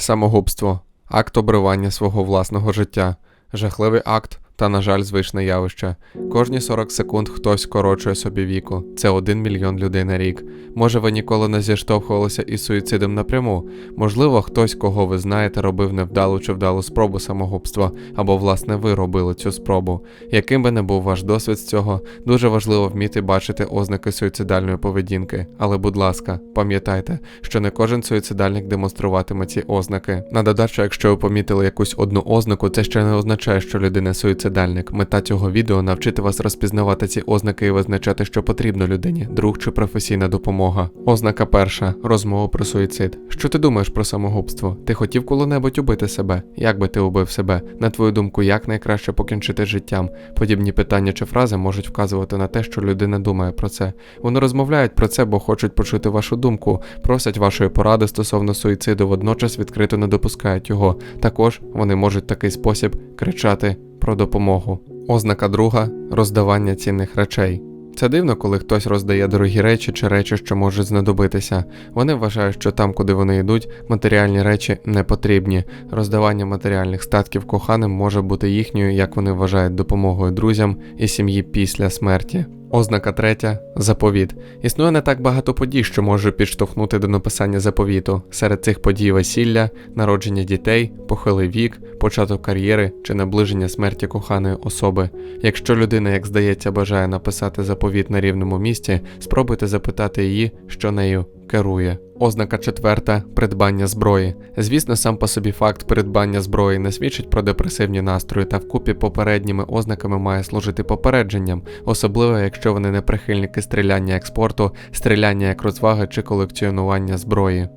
Самогубство акт обривання свого власного життя, жахливий акт та, на жаль, звичне явище. Кожні 40 секунд хтось скорочує собі віку. Це 1 мільйон людей на рік. Може, ви ніколи не зіштовхувалися із суїцидом напряму. Можливо, хтось, кого ви знаєте, робив невдалу чи вдалу спробу самогубства, або, власне, ви робили цю спробу. Яким би не був ваш досвід з цього, дуже важливо вміти бачити ознаки суїцидальної поведінки. Але, будь ласка, пам'ятайте, що не кожен суїцидальник демонструватиме ці ознаки. На додачу, якщо ви помітили якусь одну ознаку, це ще не означає, що людина суїцидальник. Мета цього відео навчити вас розпізнавати ці ознаки і визначати, що потрібно людині, друг чи професійна допомога. Ознака перша розмова про суїцид. Що ти думаєш про самогубство? Ти хотів коли-небудь убити себе? Як би ти убив себе? На твою думку, як найкраще покінчити життям? Подібні питання чи фрази можуть вказувати на те, що людина думає про це. Вони розмовляють про це, бо хочуть почути вашу думку, просять вашої поради стосовно суїциду, водночас відкрито не допускають його. Також вони можуть такий спосіб кричати про допомогу. Ознака друга роздавання цінних речей. Це дивно, коли хтось роздає дорогі речі чи речі, що можуть знадобитися. Вони вважають, що там, куди вони йдуть, матеріальні речі не потрібні. Роздавання матеріальних статків коханим може бути їхньою, як вони вважають, допомогою друзям і сім'ї після смерті. Ознака третя заповіт. Існує не так багато подій, що може підштовхнути до написання заповіту. Серед цих подій весілля, народження дітей, похилий вік, початок кар'єри чи наближення смерті коханої особи. Якщо людина, як здається, бажає написати заповіт на рівному місці, спробуйте запитати її, що нею керує. Ознака четверта придбання зброї. Звісно, сам по собі факт придбання зброї не свідчить про депресивні настрої та вкупі попередніми ознаками має служити попередженням, особливо якщо вони не прихильники стріляння як спорту, стріляння як розваги чи колекціонування зброї.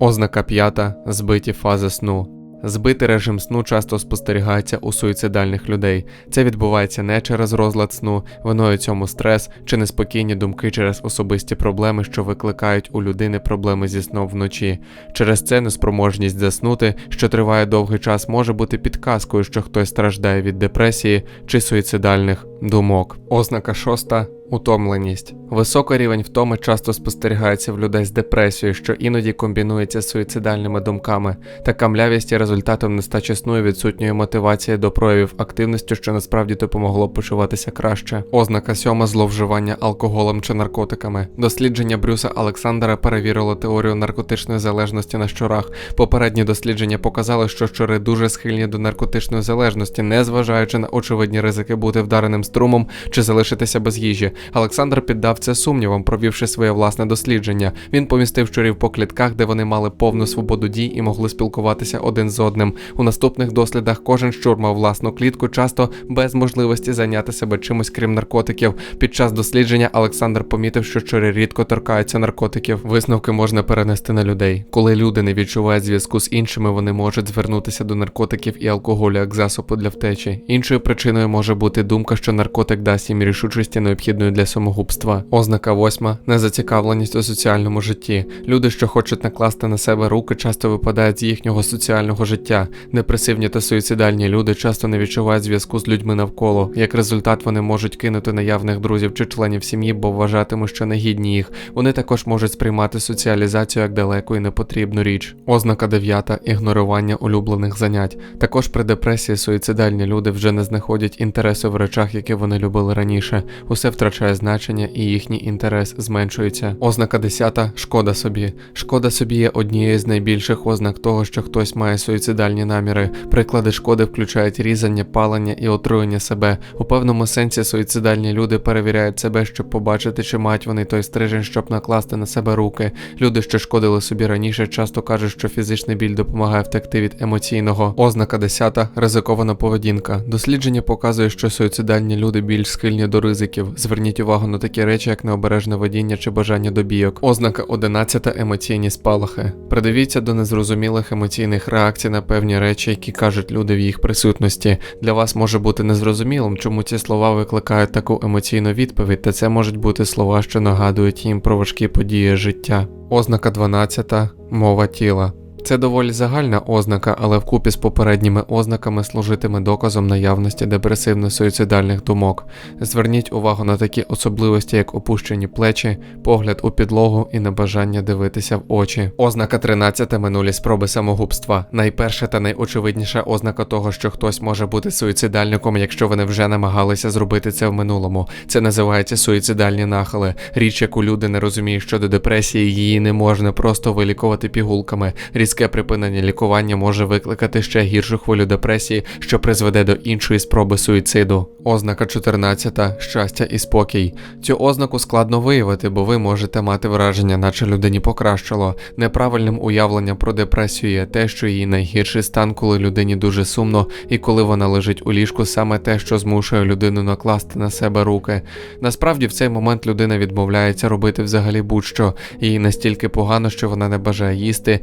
Ознака п'ята збиті фази сну. Збитий режим сну часто спостерігається у суїцидальних людей. Це відбувається не через розлад сну, виною цьому стрес чи неспокійні думки через особисті проблеми, що викликають у людини проблеми зі сном вночі. Через це неспроможність заснути, що триває довгий час, може бути підказкою, що хтось страждає від депресії чи суїцидальних думок. Ознака шоста Утомленість. Високий рівень втоми часто спостерігається в людей з депресією, що іноді комбінується з суїцидальними думками. Така млявість є результатом нестачі сну і відсутньої мотивації до проявів активності, що насправді допомогло почуватися краще. Ознака сьома зловживання алкоголем чи наркотиками. Дослідження Брюса Олександра перевірило теорію наркотичної залежності на щурах. Попередні дослідження показали, що щури дуже схильні до наркотичної залежності, незважаючи на очевидні ризики бути вдареним струмом чи залишитися без їжі. Олександр піддав це сумнівам, провівши своє власне дослідження. Він помістив щурів по клітках, де вони мали повну свободу дій і могли спілкуватися один з одним. У наступних дослідах кожен щур мав власну клітку, часто без можливості зайняти себе чимось крім наркотиків. Під час дослідження Олександр помітив, що щури рідко торкаються наркотиків. Висновки можна перенести на людей. Коли люди не відчувають зв'язку з іншими, вони можуть звернутися до наркотиків і алкоголю як засобу для втечі. Іншою причиною може бути думка, що наркотик дасть їм рішучості необхідної для самогубства. Ознака восьма незацікавленість у соціальному житті. Люди, що хочуть накласти на себе руки, часто випадають з їхнього соціального життя. Депресивні та суїцидальні люди часто не відчувають зв'язку з людьми навколо. Як результат, вони можуть кинути наявних друзів чи членів сім'ї, бо вважатимуть, що не гідні їх. Вони також можуть сприймати соціалізацію як далеку і непотрібну річ. Ознака дев'ята ігнорування улюблених занять. Також при депресії суїцидальні люди вже не знаходять інтересу в речах, які вони любили раніше. Усе втрачає значення і їхній інтерес зменшується. Ознака 10. шкода собі. Шкода собі є однією з найбільших ознак того, що хтось має суїцидальні наміри. Приклади шкоди включають різання, палення і отруєння себе. У певному сенсі суїцидальні люди перевіряють себе, щоб побачити, чи мають вони той стрижень, щоб накласти на себе руки. Люди, що шкодили собі раніше, часто кажуть, що фізичний біль допомагає втекти від емоційного. Ознака 10. ризикована поведінка. Дослідження показує, що суїцидальні люди більш схильні до ризиків. Зверніть увагу на такі речі, як необережне водіння чи бажання до бійок. Ознака 11. емоційні спалахи. Придивіться до незрозумілих емоційних реакцій на певні речі, які кажуть люди в їх присутності. Для вас може бути незрозумілим, чому ці слова викликають таку емоційну відповідь, та це можуть бути слова, що нагадують їм про важкі події життя. Ознака 12. мова тіла. Це доволі загальна ознака, але вкупі з попередніми ознаками служитиме доказом наявності депресивно-суїцидальних думок. Зверніть увагу на такі особливості, як опущені плечі, погляд у підлогу і небажання дивитися в очі. Ознака 13 минулі спроби самогубства. Найперша та найочевидніша ознака того, що хтось може бути суїцидальником, якщо вони вже намагалися зробити це в минулому. Це називається суїцидальні нахили. Річ, яку люди не розуміють щодо депресії, її не можна просто вилікувати пігулками. Різке припинення лікування може викликати ще гіршу хвилю депресії, що призведе до іншої спроби суїциду. Ознака 14 щастя і спокій. Цю ознаку складно виявити, бо ви можете мати враження, наче людині покращило. Неправильним уявленням про депресію є те, що її найгірший стан, коли людині дуже сумно, і коли вона лежить у ліжку, саме те, що змушує людину накласти на себе руки. Насправді, в цей момент людина відмовляється робити взагалі будь-що. Їй настільки погано, що вона не бажає їсти,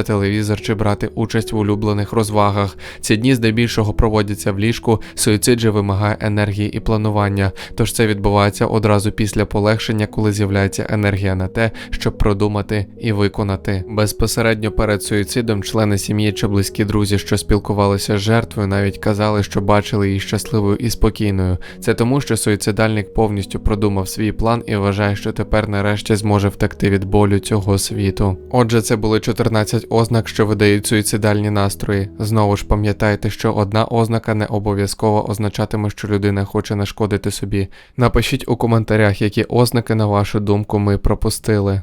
дивитися телевізор чи брати участь в улюблених розвагах. Ці дні здебільшого проводяться в ліжку, суїцид же вимагає енергії і планування, тож це відбувається одразу після полегшення, коли з'являється енергія на те, щоб продумати і виконати. Безпосередньо перед суїцидом члени сім'ї чи близькі друзі, що спілкувалися з жертвою, навіть казали, що бачили її щасливою і спокійною. Це тому, що суїцидальник повністю продумав свій план і вважає, що тепер нарешті зможе втекти від болю цього світу. Отже, це були 14 ознак, що видають суїцидальні настрої. Знову ж пам'ятайте, що одна ознака не обов'язково означатиме, що людина хоче нашкодити собі. Напишіть у коментарях, які ознаки, на вашу думку, ми пропустили.